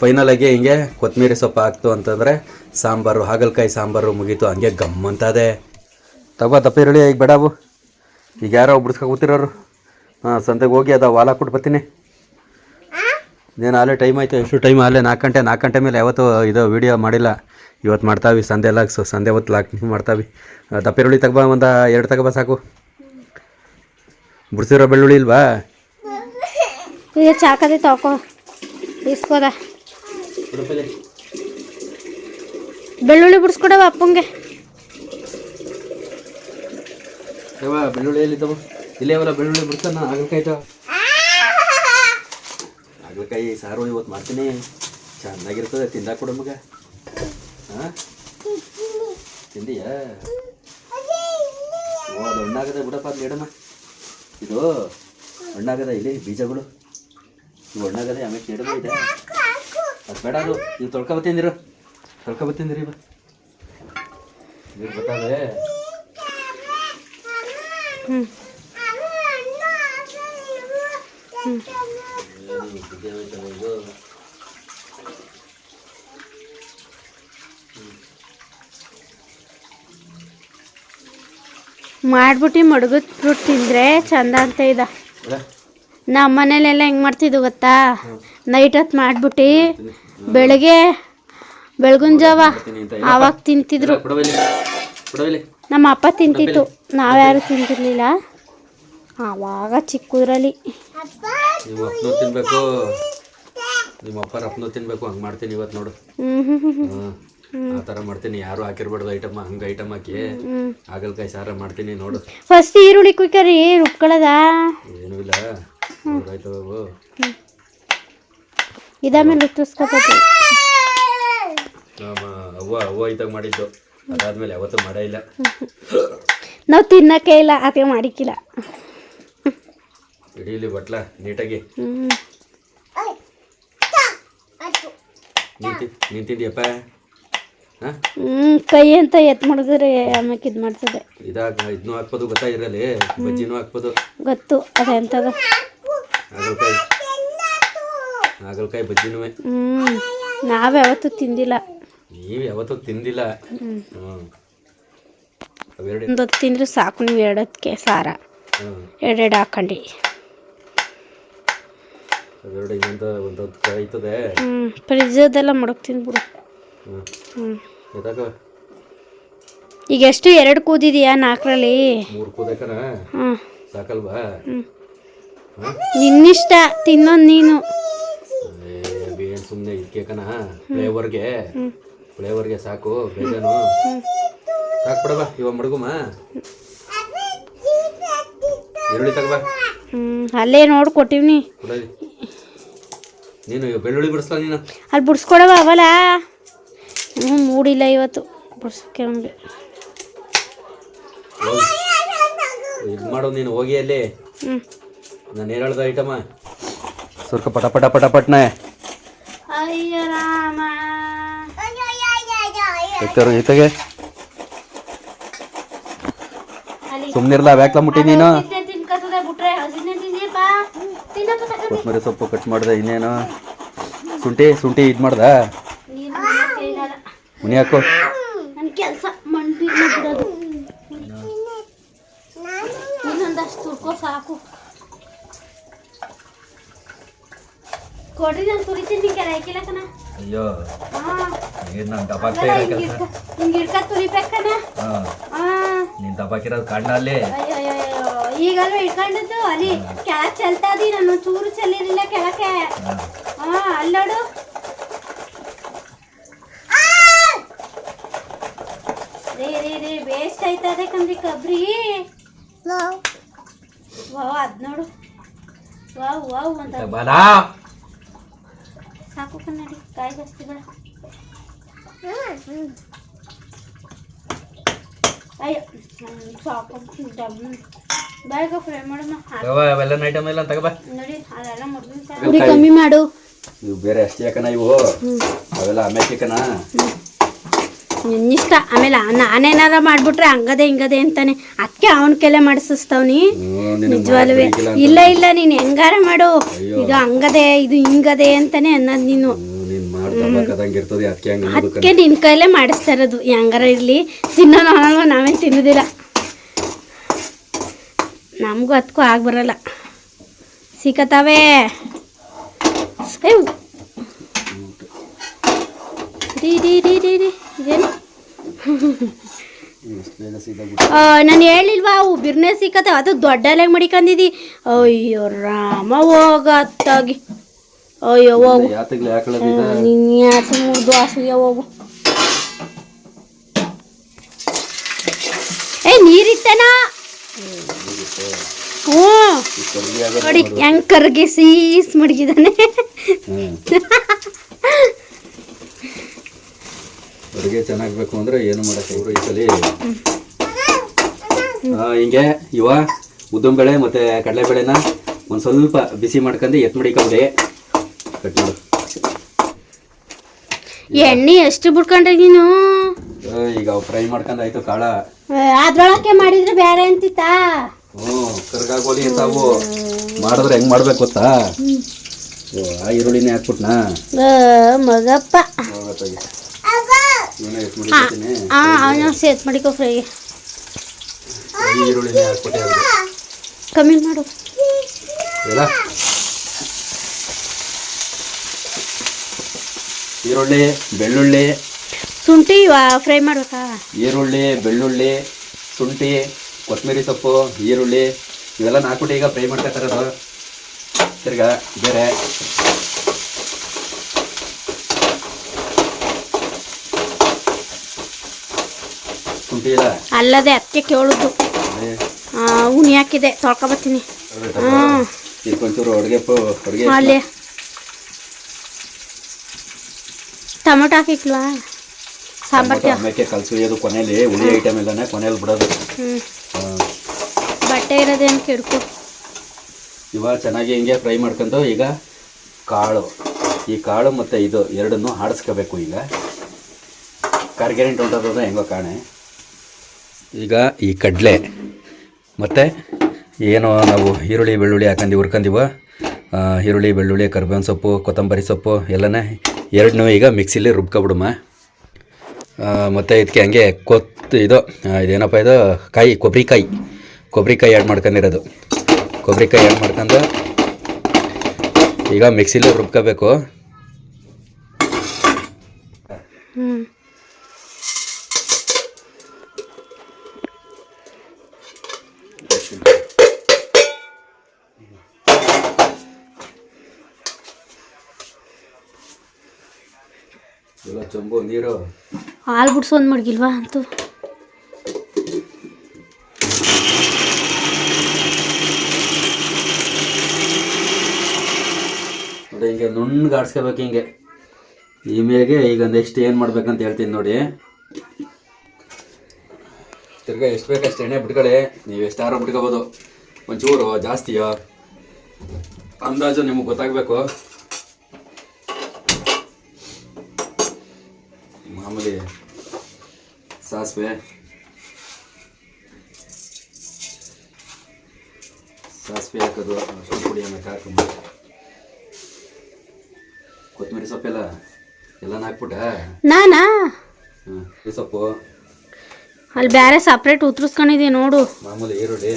Final ಆಗಿ ಹಿಂಗೆ ಕೊತ್ತಂಬರಿ ಸೊಪ್ಪು ಹಾಕ್ತು ಅಂತಂದರೆ ಸಾಂಬಾರು, ಹಾಗಲಕಾಯಿ ಸಾಂಬಾರು ಮುಗೀತು, ಹಂಗೆ ಗಮ್ ಅಂತದೆ. ತಗೋ ದಪ್ಪ ಈರುಳ್ಳಿ ಈಗ ಬೇಡವು ಈಗ ಯಾರೋ ಬಿಡಿಸ್ಕೊ ಕೂತಿರೋರು. ಹಾಂ, ಸಂತೆಗೆ ಹೋಗಿ ಅದ ವಾಲ ಕೊಟ್ಟು ಬರ್ತೀನಿ. ನೀನು ಅಲ್ಲೇ ಟೈಮ್ ಆಯಿತು ಎಷ್ಟು ಟೈಮ್ ಅಲ್ಲೇ ನಾಲ್ಕು ಗಂಟೆ ನಾಲ್ಕು ಗಂಟೆ ಮೇಲೆ ಯಾವತ್ತು ಇದು ವೀಡಿಯೋ ಮಾಡಿಲ್ಲ. ಇವತ್ತು ಮಾಡ್ತಾವಿ, ಸಂದೆ ಎಲ್ಲ ಸೊ, ಸಂದೆ ಹೊತ್ತು ಲಾಕ್ ಮಾಡ್ತಾವಿ. ದಪ್ಪ ಈರುಳ್ಳಿ ತಗೊಬ, ಒಂದು ಎರಡು ತಗೊಬ ಸಾಕು. ಬಿಡ್ಸಿರೋ ಬೆಳ್ಳುಳ್ಳಿ ಇಲ್ವಾ? ಚಾಕದೆ ತಗೋ ಇಸ್ಕೋದ. ಬೆಳ್ಳುಳ್ಳಿ ಬಿಡಿಸ್ಕೊಡವ ಅಪ್ಪಂಗೆ. ಯಾವ ಬೆಳ್ಳುಳ್ಳಿ ಎಲ್ಲಿದ್ದವ? ಇಲ್ಲೇ ಅವರ ಬೆಳ್ಳುಳ್ಳಿ ಬಿಡ್ತಾನ ಹಾಗಲಕಾಯಿ ಇದ್ದಾವ ಹಾಗಲಕಾಯಿ ಸಾರು ಇವತ್ತು ಮಾಡ್ತೀನಿ. ಚೆನ್ನಾಗಿರ್ತದೆ ತಿಂದ ಕೊಡು ಮಗ. ಹಾಂ? ತಿಂದೀಯಾ? ಓ ಅದು ಹಣ್ಣಾಗದೆ ಬಿಡಪ್ಪ ಅದು ಮೇಡಮ ಇದು ಹಣ್ಣಾಗದ ಇಲ್ಲಿ ಬೀಜಗಳು. ಇವು ಹಣ್ಣಾಗದೆ ಆಮೇಲೆ ಕೆಡಮ ಇದೆ. ಅದು ಬೇಡ ಅದು. ನೀವು ತೊಳ್ಕೊಬತ್ತೀಂದಿರು ತೊಳ್ಕೊಬತ್ತೀಂದಿರಿ ಇವ. ನೀರು ಗೊತ್ತಾವೆ ಮಾಡ್ಬಿಟ್ಟು ಮಾಡ್ಬಿಟ್ಟು ಫ್ರೂಟ್ ತಿಂದ್ರೆ ಚಂದ ಅಂತ ಇದ. ನಮ್ಮ ಮನೇಲೆಲ್ಲ ಹೆಂಗ್ ಮಾಡ್ತಿದ್ವು ಗೊತ್ತಾ? ನೈಟ್ ಹೊತ್ತು ಮಾಡ್ಬಿಟ್ಟು ಬೆಳಗ್ಗೆ ಬೆಳಗಿನ ಜಾವ ಅವಾಗ ತಿಂತಿದ್ರು. ನಮ್ಮ ಅಪ್ಪ ತಿಂತಿತ್ತು. ನಾವ್ಯಾರು ತಿಂತಿರ್ಲಿಲ್ಲ. ಆವಾಗ ಚಿಕ್ಕದ್ರಲ್ಲಿ ನಿಮ್ಮ ಅಪ್ಪನೂ ತಿನ್ಬೇಕು. ನಿಮ್ಮ ಅಪ್ಪ ಅಪ್ಪನೂ ತಿನ್ಬೇಕು. ಹಂಗೆ ಮಾಡ್ತೀನಿ ಇವತ್ತು ನೋಡು. ಆ ಥರ ಮಾಡ್ತೀನಿ. ಯಾರು ಹಾಕಿರ್ಬಾರ್ದು ಐಟಮ್ ಹಂಗೆ ಐಟಮ್ ಹಾಕಿ. ಹಾಗಲ್ಕಾಯಿ ಸಾರ ಮಾಡ್ತೀನಿ ನೋಡು. ಫಸ್ಟ್ ಈರುಳ್ಳಿ ಕುಯ್ಕರಿ ರುಬ್ಕೊಳ್ಳದ ಏನೂ ಇಲ್ಲ. ಆಯ್ತು. ಇದಾದ್ಮೇಲೆ ರುತ್ತಿಸ್ಕೊಬೇಕು ನಮ್ಮ ಅವ್ವ ಅವ್ವ ಇದ್ದಾಗ ಮಾಡಿದ್ದು. ಅದಾದ್ಮೇಲೆ ಯಾವತ್ತೂ ಮಾಡೇ ಇಲ್ಲ. ನಾವು ತಿನ್ನಕ್ಕೆ ಇಲ್ಲ ಅದೇ ಮಾಡಿಕ್ಕಿಲ್ಲ. ಇಡೀಲಿ ಬಟ್ಲ ನೀಟಾಗಿ. ಹ್ಞೂ ನಿಂತಿ ನಿಂತಿದ್ಯಪ್ಪ ಹಾಂ? ಹ್ಮ್ ಕೈ ಅಂತ ಎತ್ ಮಾಡಿದ್ರೆ ಆಮೇಲೆ ಇದು ಮಾಡ್ತದೆ ಇದಾಗ ಇದನ್ನೂ ಹಾಕ್ಬೋದು ಗೊತ್ತಾಗಿರಲಿ. ಬಜ್ಜಿನೂ ಹಾಕ್ಬೋದು. ಗೊತ್ತು ಅದೆಂತದ ಹಾಗಲಕಾಯಿ. ಹಾಗಲಕಾಯಿ ಬಜ್ಜಿನೂ. ಹ್ಮ್ ನಾವು ಯಾವತ್ತೂ ತಿಂದಿಲ್ಲ. ನೀವು ಯಾವತ್ತೂ ತಿಂದಿಲ್ಲ. ಹ್ಞೂ ಅವೆರಡು ಒಂದು ಹೊತ್ತು ತಿಂದ್ರೆ ಸಾಕು ನೀವು ಎರಡಕ್ಕೆ ಸಾರ. ಹ್ಞೂ ಎರಡೆರಡು ಹಾಕೊಂಡು. ಅವೆರಡು ಇನ್ನೊಂದು ಒಂದೊಂದು ಕಾಯ್ತದೆ ಹ್ಮ್ ಫ್ರಿಜ್ಜದೆಲ್ಲ ಮಡಕ್ ತಿಂದ್ಬಿಡು ಹ್ಞೂ ಹ್ಮ್. ಎದಾಗ ಈಗ ಎಷ್ಟು ಎರಡು ಕೂದಿದೆಯಾ ನಾಲ್ಕರಲ್ಲಿ? ಮೂರು ಕೂದಕನ? ಹ್ಞೂ ಸಾಕಲ್ವಾ? ನಿನ್ನಿಷ್ಟ ತಿನ್ನೋದು ನೀನು. ಏನು ಇದು ಕೇಕನ ಫ್ಲೇವರ್ಗೆ. ಫ್ಲೇವರ್ಗೆ ಸಾಕು ಬೇಜಾನು. ಸಾಕು ಬಿಡವ ಇವಾಗ ಮಡಗುಮ. ಈರುಳ್ಳಿ ತಗಬಾ ಅಲ್ಲೇ ನೋಡಿ ಕೊಟ್ಟಿವ್ನಿ. ನೀನು ಬೆಳ್ಳುಳ್ಳಿ ಬಿಡಿಸ್ಲಾ ನೀನು? ಅಲ್ಲಿ ಬಿಡಿಸ್ಕೊಡವ ಅವಲ್ಲ ಹ್ಞೂ ಮೂಡಿಲ್ಲ ಇವತ್ತು. ಹೋಗಿ ಇದು ಮಾಡು ನೀನು ಹೋಗಿ ಅಲ್ಲಿ. ನಾನು ಹೇಳ್ದ ಐಟಮ. ಸುರ್ಕ ಪಟ ಪಟ ಪಟ ಪಟ್ನೆ. ಎತ್ತರು ಜೊತೆಗೆ. ಸುಮ್ನಿರ್ಲ ಬ್ಯಾಕ್ಲ ಮುಟ್ಟಿ ನೀನು. ಕೊತ್ತಂಬರಿ ಸೊಪ್ಪು ಕಟ್ ಮಾಡ್ದೆ ಇನ್ನೇನು. ಶುಂಠಿ ಶುಂಠಿ ಇದು ಮಾಡ್ದ. ಮುನಿ ಹಾಕು. ಸಾಕು. ಕೊಡ್ರಿ ನಾನು ತುರಿತೀನಿ ಕೆಲ ಹಾಕಿಲ್ಲ ಕಣ. ಅಯ್ಯೋ. ಹಾಂ. ನೀನು ನಾನು ದಬಾಕ್ತಾ ಇರೋ ಕೆಲಸ? ಹಿಂಗೆ ಹಿಡ್ಕ ತುರಿಬೇಕನ ನೀನು ದಬಾಕಿರೋದು ಕಾಣ್ಣ ಅಲ್ಲಿ? ಅಯ್ಯಯ್ಯಯ್ಯೋ, ಈಗಲ್ವ ಇಟ್ಕೊಂಡಿದ್ದು? ಅಲ್ಲಿ ಕೆಳಕ್ ಚೆಲ್ತಾ ಇದಿ ನಾನು ಚೂರು ಚೆಲ್ಲಿರಲಿಲ್ಲ ಕೆಳಕ್ಕೆ. ಹಾಂ. ಅಲ್ಲೋಡು ರೇ ರೇ ರೇ ವೇಸ್ಟ್ ಆಯ್ತದೆ ಕಂದ್ರಿ ಕಬ್ರಿ. ವಾವ್. ಅದ್ ನೋಡು. ವಾವ್ ವಾವ್ ಅಂತ. ಬಲ. ಸಾಕು ಕನ್ನಡಿ ಕಾಯಿ ಬೇಡ ಅಯ್ಯೋ ಸಾಕು ಬೇಗ ಫ್ರೈ ಮಾಡೋಣ ತಗೋ ಅವೆಲ್ಲ ಐಟಮ್ ಎಲ್ಲ ತಗೋಬಾ ನೋಡಿ ಅದೆಲ್ಲ ಮುರ್ದಿನ ಉರಿ ಕಮ್ಮಿ ಮಾಡು. ಇವು ಬೇರೆ ಅಷ್ಟೇ ಯಾಕನ ಇವು. ಅವೆಲ್ಲ ಆಮೇಲೆ ಚಿಕನ ನಿನ್ನಿಷ್ಟ? ಆಮೇಲೆ ನಾನೇನಾರ ಮಾಡ್ಬಿಟ್ರೆ ಹಂಗದೆ ಹಿಂಗದೆ ಅಂತಾನೆ. ಅದಕ್ಕೆ ಅವನ ಕೆಲೆ ಮಾಡಿಸ್ತಾವ್ನಿ ನಿಜವಾಗ್ಲೂ ಇಲ್ಲ ಇಲ್ಲ ನೀನು ಹೆಂಗಾರ ಮಾಡು. ಇದು ಹಂಗದೆ ಇದು ಹಿಂಗದೆ ಅಂತಾನೆ ಅನ್ನೋದು ನೀನು. ಅದಕ್ಕೆ ನಿನ್ ಕೈಲೆ ಮಾಡಿಸ್ತಾ ಇರೋದು. ಹೆಂಗಾರ ಇರ್ಲಿ. ತಿನ್ನೋ ನಾವೇ ನಾವೇನು ತಿನ್ನೋದಿಲ್ಲ. ನಮಗೂ ಅದಕ್ಕೂ ಆಗಿ ಬರಲ್ಲ ಸಿಕ್ಕತಾವೆ ಏಯ್ ರೀ ರೀ ರೀ ರೀ ರೀ ಇದೇನು ಇಷ್ಟು ಬೇಗ ಸೀದಾ ನಾನು ಹೇಳಿಲ್ವಾ ಅವು ಬಿರ್ನೆ ಸಿಕ್ಕತ್ತೆ ಅದು ದೊಡ್ಡ ಎಲೆಗೆ ಮಡಿಕೊಂಡಿದ್ದಿ ಅಯ್ಯೋ ರಾಮ ಹೋಗತ್ತಾಗಿ. ಅಯ್ಯೋ ಹೋಗು. ಮುರಿದು ಹಾಸಿಗೆ ಹೋಗು. ಏ ನೀರಿತ್ತೇನಾ? ಹ್ಞೂ. ನೋಡಿ ಹೆಂಗ್ ಕರ್ಗೆ ಸೀಸ್ ಮಡಗಿದಾನೆ. ಅಡುಗೆ ಚೆನ್ನಾಗಬೇಕು ಅಂದರೆ ಏನು ಮಾಡೋಕ್ಕೆ ಅವರು ಈ ಸಲ ಹಿಂಗೆ ಇವ ಮತ್ತೆ ಮತ್ತು ಕಡಲೆಬೇಳೆನ ಒಂದು ಸ್ವಲ್ಪ ಬಿಸಿ ಮಾಡ್ಕೊಂಡು ಎತ್ ಮಡಿಕೊಂಡೆ ಕಟ್. ಮಾಡು. ಎಣ್ಣೆ ಎಷ್ಟು ಬಿಡ್ಕೊಂಡ್ರೆ ನೀನು? ಈಗ ಫ್ರೈ ಮಾಡ್ಕೊಂಡು ಆಯ್ತು ಕಾಳ. ಅದ್ರೊಳಕ್ಕೆ ಮಾಡಿದ್ರೆ ಬೇರೆ ಅಂತಿತ್ತ? ಹ್ಞೂ ಕರ್ಗಾಗೋಲಿ ಅಂತಾವು ಮಾಡಿದ್ರೆ ಹೆಂಗೆ ಮಾಡ್ಬೇಕು ಗೊತ್ತಾ? ಓ, ಆ ಈರುಳ್ಳಿನೇ ಹಾಕ್ಬಿಟ್ನಾ? ಆ, ಮಗಪ್ಪ. ಅವನ ಸೇತ್ ಮಾಡಿಕೋ ಫ್ರೈ ಈ ಈರುಳ್ಳಿನೇ ಹಾಕ್ಬಿಟ್ಟೆ ಅವ್ರಿಗೆ. ಕಮ್ಮಿ ಮಾಡು. ಈರುಳ್ಳಿ ಬೆಳ್ಳುಳ್ಳಿ. ಶುಂಠಿ ಫ್ರೈ ಮಾಡ್ಬೇಕಾ? ಈರುಳ್ಳಿ ಬೆಳ್ಳುಳ್ಳಿ ಶುಂಠಿ ಕೊತ್ತಂಬರಿ ಸೊಪ್ಪು ಈರುಳ್ಳಿ ಇವೆಲ್ಲ ನಾಲ್ಕು ಈಗ ಫ್ರೈ ಮಾಡ್ಕೊತಾರದು ತಿರ್ಗಾ ಬೇರೆ. ಅಲ್ಲದೆ ಅತ್ತೆ ಕೇಳುದು. ಉಣಿ ಹಾಕಿದೆ ತೊಳ್ಕೊಬತ್ತೀನಿ ಅಲ್ಲಿ. ಟೊಮೊಟೊ ಹಾಕಿಕ್ಲ್ವಾ ಸಾಂಬಾರ್ಗೆ ಆಮೇಲೆ ಕಲ್ಸೊಯ್ಯೋದು ಕೊನೆಯಲ್ಲಿ ಹುಳಿ ಐಟಮ್ ಎಲ್ಲನೇ ಕೊನೆಯಲ್ಲಿ ಬಿಡೋದು. ಬಟ್ಟೆ ಇರೋದೇನು ಕೆಡ್ಕು? ಇವಾಗ ಚೆನ್ನಾಗಿ ಹಿಂಗೆ ಫ್ರೈ ಮಾಡ್ಕೊಂಡು ಈಗ ಕಾಳು. ಈ ಕಾಳು ಮತ್ತು ಇದು ಎರಡನ್ನು ಆಡಿಸ್ಕೋಬೇಕು ಈಗ. ಕರ್ಗೆರೆಂಟ್ ಹೊಂಟೋದ್ರೆ ಹೆಂಗೋ ಕಾಣೆ. ಈಗ ಈ ಕಡಲೆ. ಮತ್ತು ಏನು ನಾವು ಈರುಳ್ಳಿ ಬೆಳ್ಳುಳ್ಳಿ ಹಾಕೊಂಡು ಹುರ್ಕೊಂಡಿವ ಆ, ಈರುಳ್ಳಿ ಬೆಳ್ಳುಳ್ಳಿ ಕರ್ಬೇವಿನ ಸೊಪ್ಪು ಕೊತ್ತಂಬರಿ ಸೊಪ್ಪು ಎಲ್ಲನೇ ಎರಡನ್ನೂ ಈಗ ಮಿಕ್ಸಿಲಿ ರುಬ್ಕೊಬಿಡುಮ. ಮತ್ತು ಇದಕ್ಕೆ ಹಂಗೆ ಕೊತ್ ಇದು ಇದೇನಪ್ಪ ಇದು? ಕಾಯಿ ಕೊಬ್ಬರಿಕಾಯಿ ಕೊಬ್ಬರಿಕಾಯಿ ಆ್ಯಡ್ ಮಾಡ್ಕೊಂಡಿರೋದು. ಕೊಬ್ಬರಿಕಾಯಿ ಆ್ಯಡ್ ಮಾಡ್ಕೊಂಡು ಈಗ ಮಿಕ್ಸಿಲಿ ರುಬ್ಕೋಬೇಕು. ಎಲ್ಲ ನೀರು. ಹಾಲು ಬಿಡ್ಸೊಂದು ಮಡಗಿಲ್ವಾ ಅಂತೂ. ನೋಡಿ ಹಿಂಗೆ ನುಣ್ಣು ಆಡ್ಸ್ಕೋಬೇಕು ಹಿಂಗೆ. ಈ ಮೇಗೆ ಈಗ ನೆಕ್ಸ್ಟ್ ಏನು ಮಾಡ್ಬೇಕಂತ ಹೇಳ್ತೀನಿ ನೋಡಿ. ತಿರ್ಗಾ ಎಷ್ಟು ಬೇಕಷ್ಟು ಎಣ್ಣೆ ಬಿಟ್ಕೊಳ್ಳಿ. ನೀವು ಎಷ್ಟಾರು ಬಿಟ್ಕೋಬೋದು ಒಂಚೂರು ಜಾಸ್ತಿಯೋ? ಅಂದಾಜು ನಿಮಗೆ ಗೊತ್ತಾಗಬೇಕು ಮಾಮೂಲಿ ಸಾಸಿವೆ. ಸಾಸಿವೆ ಹಾಕೋದು ಅಷ್ಟು ಪುಡಿ ಆಮೇಲೆ ಹಾಕೊಂಡು. ಕೊತ್ತಂಬರಿ ಸೊಪ್ಪೆಲ್ಲ ಎಲ್ಲಾನು ಹಾಕ್ಬಿಟ್ಟ? ನಾನಾ? ಸೊಪ್ಪು. ಅಲ್ಲಿ ಬೇರೆ ಸಪ್ರೇಟ್ ಉತ್ತರಿಸ್ಕೊಂಡಿದ್ದೀನಿ ನೋಡು. ಮಾಮೂಲಿ ಈರುಳ್ಳಿ.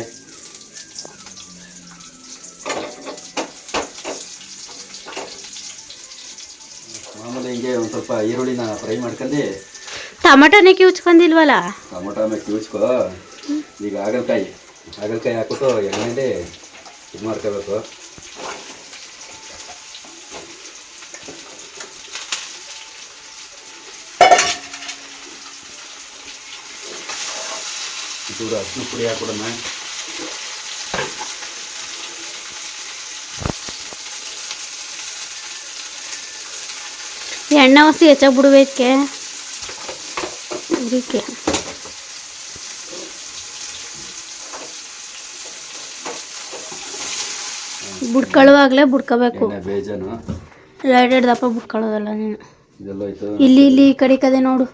ಮಾಮೂಲಿ ಹಿಂಗೆ ಒಂದು ಸ್ವಲ್ಪ ಈರುಳ್ಳಿನ ಫ್ರೈ ಮಾಡ್ಕೊಂಡು ಟೊಮಟೊನೇ ಕಿವುಚ್ಕೊಂಡಿಲ್ವಲ್ಲ ಟೊಮೊಟೊ ಆಮೇಲೆ ಕಿವುಚ್ಕೊ ಈಗ ಹಾಗಲಕಾಯಿ ಹಾಗಲಕಾಯಿ ಹಾಕ್ಬಿಟ್ಟು ಎಣ್ಣೆಲಿ ಇದು ಮಾಡ್ಕೋಬೇಕು ಚೂರು ಅರಿಶಿನ ಪುಡಿ ಹಾಕ್ಬಿಡೋಣ ಎಣ್ಣೆ ಹೊಸಿ ಹೆಚ್ಚಾಗಿ ಬಿಡ್ಬೇಕೆ ಇದಕ್ಕೆ ಬುಡ್ಕೊಳ್ಳುವಾಗಲೇ ಬುಡ್ಕೋಬೇಕು. ಬೇಜಾನು. ಎರಡೆರಡು ದಪ್ಪ ಬುಡ್ಕೊಳ್ಳೋದಲ್ಲ ನೀನು. ಇಲ್ಲಿ ಇಲ್ಲಿ ಈ ಕಡೆ ಕದೆ ಕಡೆ ನೋಡು.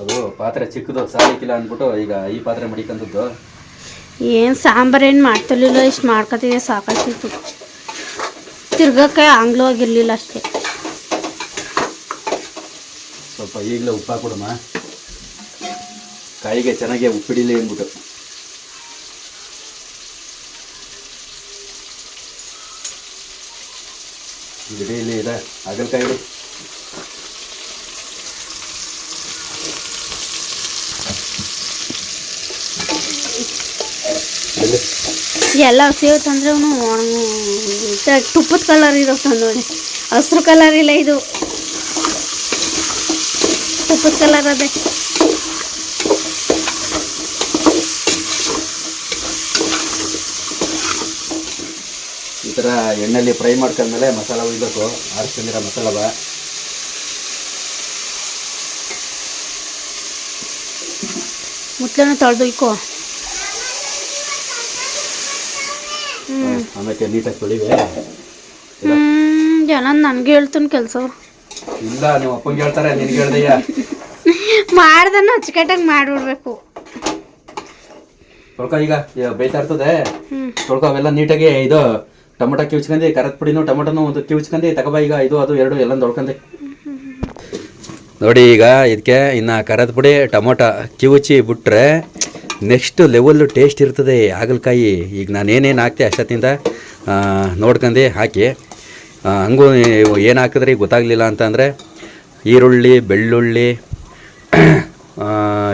ಅದು ಪಾತ್ರೆ ಚಿಕ್ಕದು ಸಾಲಿಕ್ಕಿಲ್ಲ ಅಂದ್ಬಿಟ್ಟು ಈಗ ಈ ಪಾತ್ರೆ ಮಡಿಕಂದದ್ದು. ಏನು ಸಾಂಬಾರ್ ಏನು ಮಾಡ್ತಿರ್ಲಿಲ್ಲ ಇಷ್ಟು ಮಾಡ್ಕೊತಿದ್ದೆ ಸಾಕಾಗ್ತಿತ್ತು ತಿರ್ಗಕ್ಕೆ ಆಂಗ್ಲವಾಗಿರ್ಲಿಲ್ಲ ಅಷ್ಟೇ. ಸ್ವಲ್ಪ ಈಗಲೇ ಉಪ್ಪು ಹಾಕೊಡಮ್ಮ ಕಾಯಿಗೆ ಚೆನ್ನಾಗಿ ಉಪ್ಪಿಡಿಲಿ ಅಂದ್ಬಿಟ್ಟು. ಗಿಡ ಇಲ್ಲಿ ಇದೆ. ಹಾಗಲಕಾಯಿ ಎಲ್ಲ? ಸೇವ್ ತಂದ್ರೆ ತುಪ್ಪದ ಕಲರ್ ಇರೋ ತಂದವನೆ. ಹಸ್ರು ಕಲರ್ ಇಲ್ಲ ಇದು. ತುಪ್ಪದ ಕಲರ್ ಅದೇ? ಈ ಥರ ಎಣ್ಣೆಲಿ ಫ್ರೈ ಮಾಡ್ಕೊಂಡ್ಮೇಲೆ ಮಸಾಲ ಉಯ್ಬೇಕು ಆರಿಸ್ಕೊಂಡಿರೋ ಮಸಾಲವ ಮುತ್ತಲನ್ನ ತೊಳೆದು ಇಕ್ಕೋ. ಆಮೇಲೆ ನೀಟಾಗಿ ತೊಳಿವೆ. ಹ್ಮ್ ಜನ ನನಗೆ ಹೇಳ್ತಾನೆ ಕೆಲಸ ಇಲ್ಲ ನೀವು ಅಪ್ಪಂಗೆ ಹೇಳ್ತಾರೆ ನಿನ್ಗೆ ಹೇಳ್ದಯ್ಯ ಮಾಡ್ದನ್ನ ಅಚ್ಚುಕಟ್ಟಾಗಿ ಮಾಡ್ಬಿಡ್ಬೇಕು. ತೊಳ್ಕೊ ಈಗ ಈಗ ಬೇಯ್ತಾ ಇರ್ತದೆ. ತೊಳ್ಕೊ ಅವೆಲ್ಲ ನೀಟಾಗಿ ಇದು ಟೊಮೊಟೊ ಕಿವ್ಚ್ಕೊಂಡು ಕರದ ಪುಡಿನೂ ಟೊಮೊಟೊನು ಒಂದು ಕಿವ್ಚ್ಕೊಂಡು ತಗೋಬಾ ಈಗ ಇದು ಅದು ಎರಡು ಎಲ್ಲ ತೊಳ್ಕೊಂಡೆ ನೋಡಿ ಈಗ ಇದಕ್ಕೆ ಇನ್ನು ಕರದ ಪುಡಿ ಟೊಮೊಟೊ ಕಿವುಚಿ ಬಿಟ್ರೆ ನೆಕ್ಸ್ಟ್ ಲೆವೆಲ್ ಟೇಸ್ಟ್ ಇರ್ತದೆ ಹಾಗಲಕಾಯಿ. ಈಗ ನಾನು ಏನೇನು ಹಾಕ್ತೆ ಅಷ್ಟೊತ್ತಿಂದ ಆ, ಹಾಕಿ. ಹಂಗೂ ಏನು ಹಾಕಿದ್ರಿ ಗೊತ್ತಾಗಲಿಲ್ಲ ಅಂತಂದರೆ ಈರುಳ್ಳಿ, ಬೆಳ್ಳುಳ್ಳಿ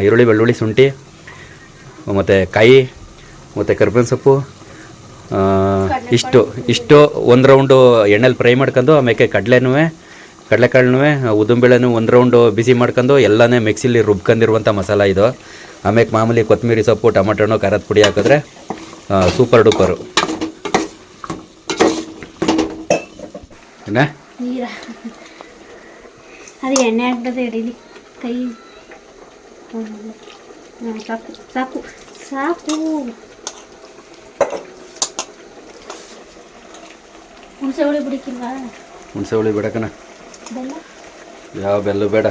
ಈರುಳ್ಳಿ, ಬೆಳ್ಳುಳ್ಳಿ, ಶುಂಠಿ, ಮತ್ತು ಕಾಯಿ, ಮತ್ತು ಕರ್ಬೇವಿನ ಸೊಪ್ಪು ಇಷ್ಟು ಇಷ್ಟು ಒಂದು ರೌಂಡು ಎಣ್ಣೆಲಿ ಫ್ರೈ ಮಾಡ್ಕೊಂಡು ಆಮೇಲೆ ಕಡಲೆನೂ ಕಡಲೆಕಾಳನ್ನೂ ಉದ್ದಿನಬೇಳೆನೂ ಒಂದು ರೌಂಡು ಬಿಸಿ ಮಾಡ್ಕೊಂಡು, ಎಲ್ಲನೇ ಮಿಕ್ಸಿಲಿ ರುಬ್ಕೊಂಡಿರುವಂಥ ಮಸಾಲ ಇದು. ಆಮೇಲೆ ಮಾಮೂಲಿ ಕೊತ್ತಂಬರಿ ಸೊಪ್ಪು, ಟೊಮಟೊನು, ಖಾರದ ಪುಡಿ ಹಾಕಿದ್ರೆ ಸೂಪರ್ ಡೂಪರು. ಏನ ನೀರ. ಅದು ಎಣ್ಣೆ ಹಾಕ್ತದೆ ಕೈ. ಸಾಕು ಸಾಕು ಸಾಕು. ಹುಣಸೆ ಹುಳಿ ಬಿಡಿಕಿಲ್ವಾ ಹುಣಸೆ ಹುಳಿ ಬೇಡಕನ? ಬೆಲ್ಲ? ಯಾವ ಬೆಲ್ಲು ಬೇಡ.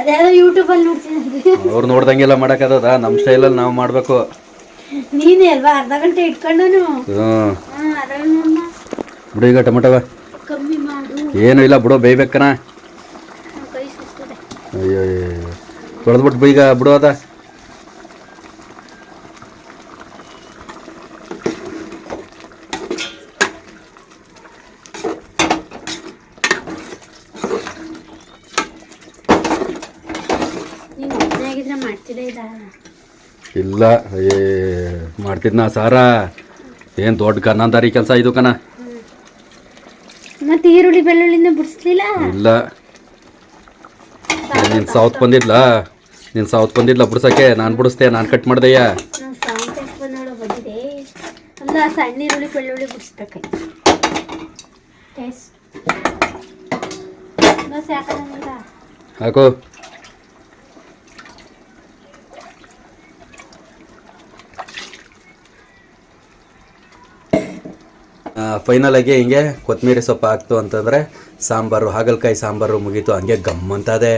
ಅದ್ಯಾವುದೋ ಯೂಟ್ಯೂಬಲ್ಲಿ ನೋಡ್ತೀನಿ ಅವ್ರು ನೋಡ್ದಂಗೆಲ್ಲ ಮಾಡೋಕ್ಕದ ನಮ್ಮ ಸ್ಟೈಲಲ್ಲಿ ನಾವು ಮಾಡಬೇಕು. ನೀನೇ ಅಲ್ವಾ? ಅರ್ಧ ಗಂಟೆ ಇಟ್ಕೊಂಡು ಹ್ಞೂ ಬಿಡು ಈಗ ಏನೂ ಇಲ್ಲ ಬಿಡೋ ಬೇಯ್ಬೇಕನ ಸುತ್ತದೆ ಅಯ್ಯೋ ತೊಳೆದ್ಬಿಟ್ಟು ಈಗ ಬಿಡೋದ ಇಲ್ಲ ಏ ಮಾಡ್ತಿದ್ನ ಸಾರ. ಏನು ದೊಡ್ಡ ಕನ್ನಂದಾರಿ ಕೆಲಸ ಇದು ಕಣ. ಮತ್ತೆ ಈರುಳ್ಳಿ ಬೆಳ್ಳುಳ್ಳಿನ ಬಿಡಿಸ್ಲಿಲ್ಲ? ಇಲ್ಲ. ನೀನು ಸೌತ್ ಬಂದಿಲ್ಲ ನೀನು ಸೌತ್ ಬಂದಿಲ್ಲ ಬಿಡ್ಸಕ್ಕೆ? ನಾನು ಬಿಡಿಸ್ದೆ ನಾನು ಕಟ್ ಮಾಡ್ದಯ್ಯ ಹಾಕೋ ಅಲ್ಲ ಸಣ್ಣ ಈರುಳ್ಳಿ ಬೆಳ್ಳುಳ್ಳಿ ಟೇಸ್ಟ್. ಹಾಕು. ಫೈನಲ್ ಆಗಿ ಹಿಂಗೆ ಕೊತ್ತಂಬರಿ ಸೊಪ್ಪು ಹಾಕ್ತು ಅಂತಂದರೆ ಸಾಂಬಾರು, ಹಾಗಲಕಾಯಿ ಸಾಂಬಾರು ಮುಗೀತು. ಹಂಗೆ ಗಮ್ ಅಂತದೆ.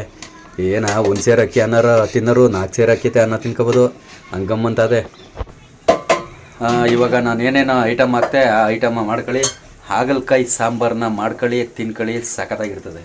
ಏನ ಒಂದು ಸೇರು ಅಕ್ಕಿ ಅನ್ನೋರು ತಿನ್ನೋರು ನಾಲ್ಕು ಸೇರು ಅಕ್ಕಿ ಅನ್ನ ತಿನ್ಕೋಬೋದು. ಹಂಗೆ ಗಮ್ ಅಂತದೆ. ಇವಾಗ ನಾನು ಏನೇನು ಐಟಮ್ ಹಾಕ್ತೆ, ಆ ಐಟಮ್ ಮಾಡ್ಕೊಳ್ಳಿ. ಹಾಗಲಕಾಯಿ ಸಾಂಬಾರನ್ನ ಮಾಡ್ಕೊಳ್ಳಿ, ತಿನ್ಕೊಳ್ಳಿ, ಸಖತ್ತಾಗಿರ್ತದೆ.